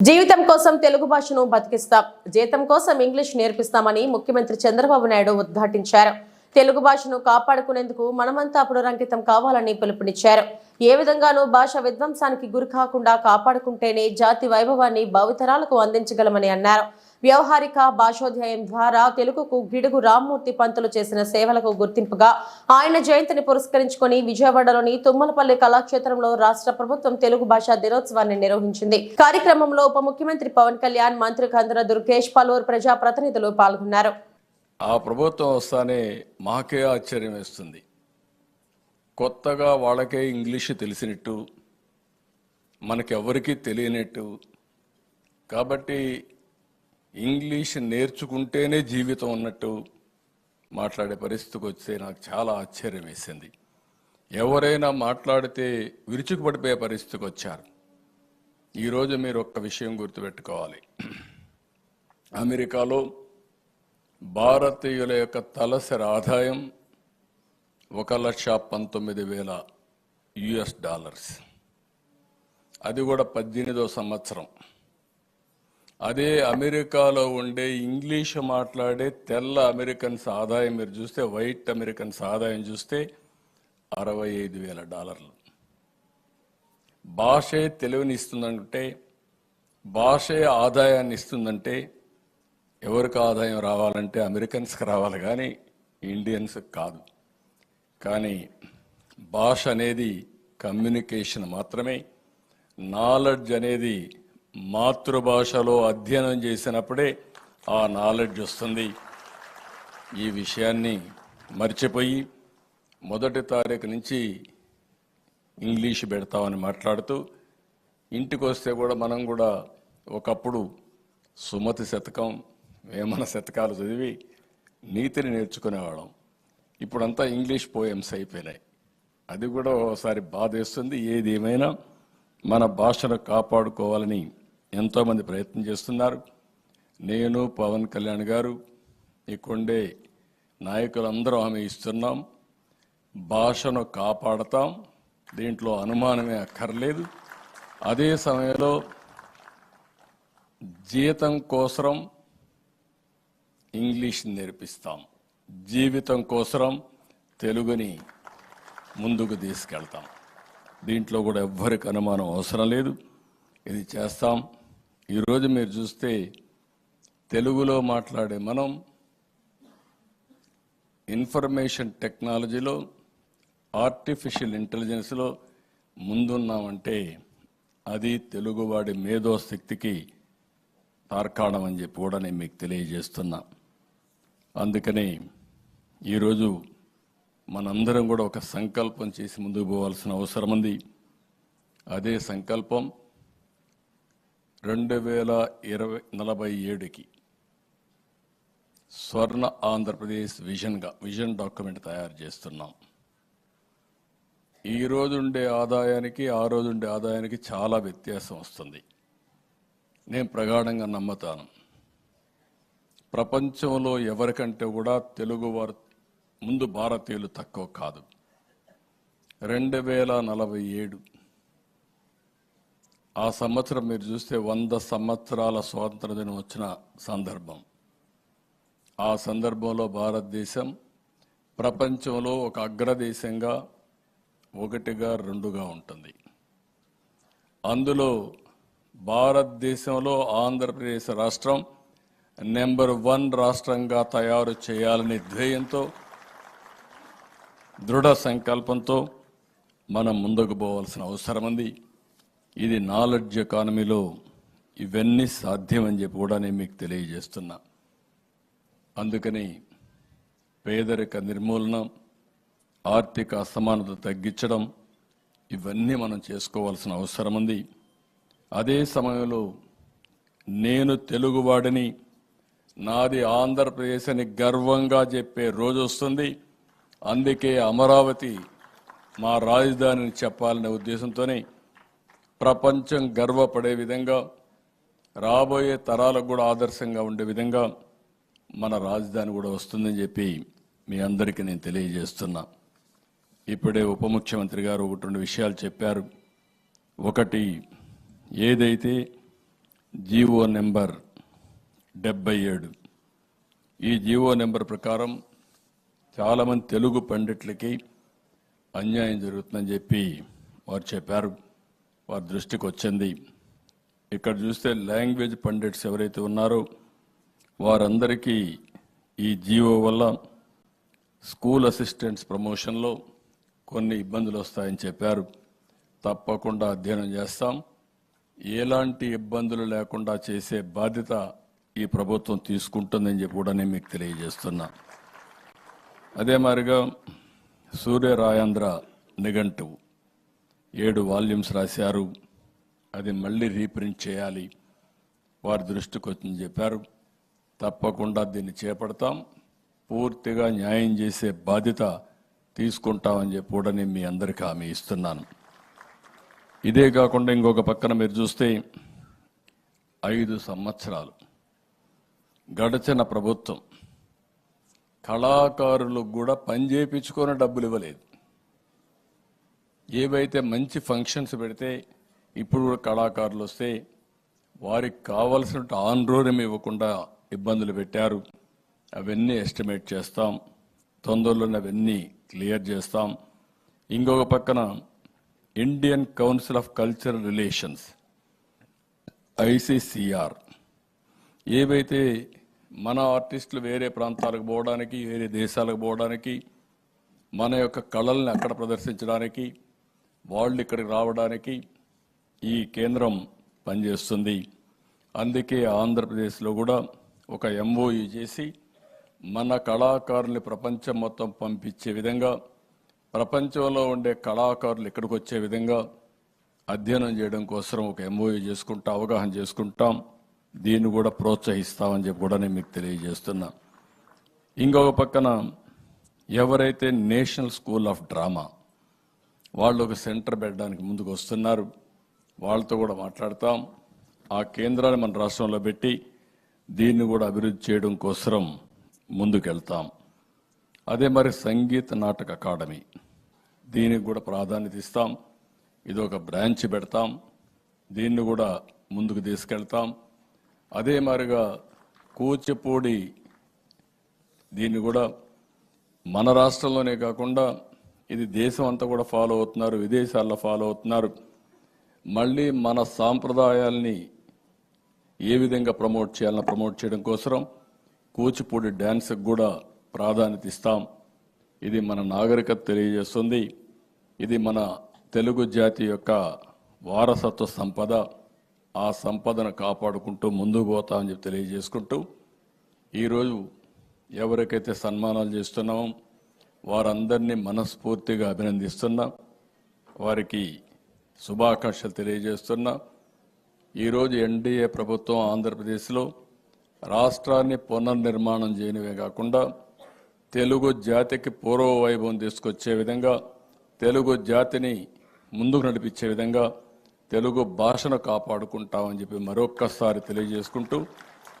జీవితం కోసం తెలుగు భాషను బతికిస్తాం. జీతం కోసం ఇంగ్లీష్ నేర్పిస్తామని ముఖ్యమంత్రి చంద్రబాబు నాయుడు ఉద్ఘాటించారు. తెలుగు భాషను కాపాడుకునేందుకు మనమంతా పునరంకితం కావాలని పిలుపునిచ్చారు. ఏ విధంగానూ భాష విధ్వంసానికి గురి కాకుండా కాపాడుకుంటేనే జాతి వైభవాన్ని భావితరాలకు అందించగలమని అన్నారు. వ్యవహారిక భాషోధ్యాయం ద్వారా తెలుగుకు గిడుగు రామ్మూర్తి పంతులు చేసిన సేవలకు గుర్తింపుగా ఆయన జయంతిని పురస్కరించుకొని విజయవాడలోని తుమ్మలపల్లి కళాక్షేత్రంలో రాష్ట్ర ప్రభుత్వం తెలుగు భాషా దినోత్సవాన్ని నిర్వహించింది. కార్యక్రమంలో ఉప ముఖ్యమంత్రి పవన్ కళ్యాణ్ మంత్రి కందుల దుర్గేష్ పలువురు ప్రజా ప్రతినిధులు పాల్గొన్నారు. ఆ ప్రభుత్వం వస్తానే మాకే ఆశ్చర్యం వేస్తుంది. కొత్తగా వాళ్ళకే ఇంగ్లీష్ తెలిసినట్టు మనకెవరికీ తెలియనట్టు. కాబట్టి ఇంగ్లీష్ నేర్చుకుంటేనే జీవితం ఉన్నట్టు మాట్లాడే పరిస్థితికి వస్తే నాకు చాలా ఆశ్చర్యం వేసింది. ఎవరైనా మాట్లాడితే విరుచుకుపడిపోయే పరిస్థితికి వచ్చారు. ఈరోజు మీరు ఒక్క విషయం గుర్తుపెట్టుకోవాలి. అమెరికాలో భారతీయుల యొక్క తలసరి ఆదాయం ఒక లక్ష పంతొమ్మిది వేల యుఎస్ డాలర్స్. అది కూడా పద్దెనిమిదో సంవత్సరం. అదే అమెరికాలో ఉండే ఇంగ్లీష్ మాట్లాడే తెల్ల అమెరికన్స్ ఆదాయం మీరు చూస్తే వైట్ అమెరికన్స్ ఆదాయం చూస్తే అరవై ఐదు వేల డాలర్లు. భాషే తెలివిని ఇస్తుందంటే భాషే ఆదాయాన్ని ఇస్తుందంటే ఎవరికి ఆదాయం రావాలంటే అమెరికన్స్కి రావాలి కానీ ఇండియన్స్ కాదు. కానీ భాష అనేది కమ్యూనికేషన్ మాత్రమే నాలెడ్జ్ అనేది మాతృభాషలో అధ్యయనం చేసినప్పుడే ఆ నాలెడ్జ్ వస్తుంది. ఈ విషయాన్ని మర్చిపోయి మొదటి తారీఖు నుంచి ఇంగ్లీష్ పెడతామని మాట్లాడుతూ ఇంటికి వస్తే కూడా మనం కూడా ఒకప్పుడు సుమతి శతకం వేమన శతకాలు చదివి నీతిని నేర్చుకునేవాళ్ళం. ఇప్పుడంతా ఇంగ్లీష్ పోయమ్స్ అయిపోయినాయి. అది కూడా ఒకసారి బాధేస్తుంది. ఏది ఏమైనా మన భాషను కాపాడుకోవాలని ఎంతోమంది ప్రయత్నం చేస్తున్నారు. నేను పవన్ కళ్యాణ్ గారు ఇక్కడే నాయకులందరూ హామీ ఇస్తున్నాం. భాషను కాపాడతాం. దీంట్లో అనుమానమే అక్కర్లేదు. అదే సమయంలో జీతం కోసరం ఇంగ్లీష్ నేర్పిస్తాం. జీవితం కోసరం తెలుగుని ముందుకు తీసుకెళ్తాం. దీంట్లో కూడా ఎవ్వరికి అనుమానం అవసరం లేదు. ఇది చేస్తాం. ఈరోజు మీరు చూస్తే తెలుగులో మాట్లాడే మనం ఇన్ఫర్మేషన్ టెక్నాలజీలో ఆర్టిఫిషియల్ ఇంటెలిజెన్స్లో ముందున్నామంటే అది తెలుగువాడి మేధోశక్తికి తార్కాణం అని చెప్పి కూడా నేను మీకు తెలియజేస్తున్నా. అందుకని ఈరోజు మనందరం కూడా ఒక సంకల్పం చేసి ముందుకు పోవాల్సిన అవసరం ఉంది. అదే సంకల్పం రెండు వేల ఇరవై నలభై ఏడుకి స్వర్ణ ఆంధ్రప్రదేశ్ విజన్గా విజన్ డాక్యుమెంట్ తయారు చేస్తున్నాం. ఈ రోజుండే ఆదాయానికి ఆ రోజు ఉండే ఆదాయానికి చాలా వ్యత్యాసం వస్తుంది. నేను ప్రగాఢంగా నమ్ముతాను. ప్రపంచంలో ఎవరికంటే కూడా తెలుగు వారు ముందు భారతీయులు తక్కువ కాదు. రెండు వేల నలభై ఏడు ఆ సంవత్సరం మీరు చూస్తే వంద సంవత్సరాల స్వాతంత్ర దినం వచ్చిన సందర్భం. ఆ సందర్భంలో భారతదేశం ప్రపంచంలో ఒక అగ్రదేశంగా ఒకటిగా రెండుగా ఉంటుంది. అందులో భారతదేశంలో ఆంధ్రప్రదేశ్ రాష్ట్రం నెంబర్ వన్ రాష్ట్రంగా తయారు చేయాలనే ధ్యేయంతో దృఢ సంకల్పంతో మనం ముందుకు పోవాల్సిన అవసరం ఉంది. ఇది నాలెడ్జ్ ఎకానమీలో ఇవన్నీ సాధ్యమని చెప్పి కూడా నేను మీకు తెలియజేస్తున్నా. అందుకని పేదరిక నిర్మూలన ఆర్థిక అసమానత తగ్గించడం ఇవన్నీ మనం చేసుకోవాల్సిన అవసరం ఉంది. అదే సమయంలో నేను తెలుగువాడిని నాది ఆంధ్రప్రదేశ్ అని గర్వంగా చెప్పే రోజు వస్తుంది. అందుకే అమరావతి మా రాజధానిని చెప్పాలనే ఉద్దేశంతోనే ప్రపంచం గర్వపడే విధంగా రాబోయే తరాలకు కూడా ఆదర్శంగా ఉండే విధంగా మన రాజధాని కూడా వస్తుందని చెప్పి మీ అందరికీ నేను తెలియజేస్తున్నా. ఇప్పుడే ఉప ముఖ్యమంత్రి గారు ఒకటి రెండు విషయాలు చెప్పారు. ఒకటి ఏదైతే జీవో నెంబర్ డెబ్బై ఏడు ఈ జీవో నెంబర్ ప్రకారం చాలామంది తెలుగు పండిట్లకి అన్యాయం జరుగుతుందని చెప్పి వారు చెప్పారు. వారి దృష్టికి వచ్చింది. ఇక్కడ చూస్తే లాంగ్వేజ్ పండిట్స్ ఎవరైతే ఉన్నారో వారందరికీ ఈ జీవో వల్ల స్కూల్ అసిస్టెంట్స్ ప్రమోషన్లో కొన్ని ఇబ్బందులు వస్తాయని చెప్పారు. తప్పకుండా అధ్యయనం చేస్తాం. ఎలాంటి ఇబ్బందులు లేకుండా చేసే బాధ్యత ఈ ప్రభుత్వం తీసుకుంటుందని చెప్పి కూడా నేను మీకు తెలియజేస్తున్నా. అదే మాదిరిగా సూర్య రాయాంధ్ర నిఘంటువు ఏడు వాల్యూమ్స్ రాశారు. అది మళ్ళీ రీప్రింట్ చేయాలి. వారి దృష్టికి వచ్చింది చెప్పారు. తప్పకుండా దీన్ని చేపడతాం. పూర్తిగా న్యాయం చేసే బాధ్యత తీసుకుంటామని చెప్పి కూడా నేను మీ అందరికీ హామీ ఇస్తున్నాను. ఇదే కాకుండా ఇంకొక పక్కన మీరు చూస్తే ఐదు సంవత్సరాలు గడిచిన ప్రభుత్వం కళాకారులకు కూడా పని చేయించుకొని డబ్బులు ఇవ్వలేదు. ఏవైతే మంచి ఫంక్షన్స్ పెడితే ఇప్పుడు కూడా కళాకారులు వస్తే వారికి కావలసిన ఆన్రోరం ఇవ్వకుండా ఇబ్బందులు పెట్టారు. అవన్నీ ఎస్టిమేట్ చేస్తాం. తొందరలోనే అవన్నీ క్లియర్ చేస్తాం. ఇంకొక పక్కన Indian council of cultural relations ICCR ఏవైతే మన ఆర్టిస్టులు వేరే ప్రాంతాలకు పోవడానికి వేరే దేశాలకు పోవడానికి మన యొక్క కళల్ని అక్కడ ప్రదర్శించడానికి వాళ్ళు ఇక్కడికి రావడానికి ఈ కేంద్రం పనిచేస్తుంది. అందుకే ఆంధ్రప్రదేశ్లో కూడా ఒక ఎంఓయు చేసి మన కళాకారుల్ని ప్రపంచం మొత్తం పంపించే విధంగా ప్రపంచంలో ఉండే కళాకారులు ఇక్కడికి వచ్చే విధంగా అధ్యయనం చేయడం కోసం ఒక ఎంఓయు చేసుకుంటా అవగాహన చేసుకుంటాం. దీన్ని కూడా ప్రోత్సహిస్తామని చెప్పి కూడా నేను మీకు తెలియజేస్తున్నా. ఇంకొక పక్కన ఎవరైతే నేషనల్ స్కూల్ ఆఫ్ డ్రామా వాళ్ళు ఒక సెంటర్ పెట్టడానికి ముందుకు వస్తున్నారు వాళ్ళతో కూడా మాట్లాడతాం. ఆ కేంద్రాన్ని మన రాష్ట్రంలో పెట్టి దీన్ని కూడా అభివృద్ధి చేయడం కోసరం ముందుకెళ్తాం. అదే మరి సంగీత నాటక అకాడమీ. దీనికి కూడా ప్రాధాన్యత ఇస్తాం. ఇది ఒక బ్రాంచ్ పెడతాం. దీన్ని కూడా ముందుకు తీసుకెళ్తాం. అదే మారిగా కూచిపూడి దీన్ని కూడా మన రాష్ట్రంలోనే కాకుండా ఇది దేశం అంతా కూడా ఫాలో అవుతున్నారు విదేశాల్లో ఫాలో అవుతున్నారు. మళ్ళీ మన సాంప్రదాయాల్ని ఏ విధంగా ప్రమోట్ చేయాలని ప్రమోట్ చేయడం కోసం కూచిపూడి డ్యాన్స్కి కూడా ప్రాధాన్యత ఇస్తాం. ఇది మన నాగరికత తెలియజేస్తుంది. ఇది మన తెలుగు జాతి యొక్క వారసత్వ సంపద. ఆ సంపదను కాపాడుకుంటూ ముందుకు పోతామని చెప్పి తెలియజేసుకుంటూ ఈరోజు ఎవరికైతే సన్మానాలు చేస్తున్నామో వారందరినీ మనస్ఫూర్తిగా అభినందిస్తున్నా వారికి శుభాకాంక్షలు తెలియజేస్తున్నా. ఈరోజు ఎన్డీఏ ప్రభుత్వం ఆంధ్రప్రదేశ్లో రాష్ట్రాన్ని పునర్నిర్మాణం చేయనివే కాకుండా తెలుగు జాతికి పూర్వ వైభవం తీసుకొచ్చే విధంగా తెలుగు జాతిని ముందుకు నడిపించే విధంగా తెలుగు భాషను కాపాడుకుంటామని చెప్పి మరొక్కసారి తెలియజేసుకుంటూ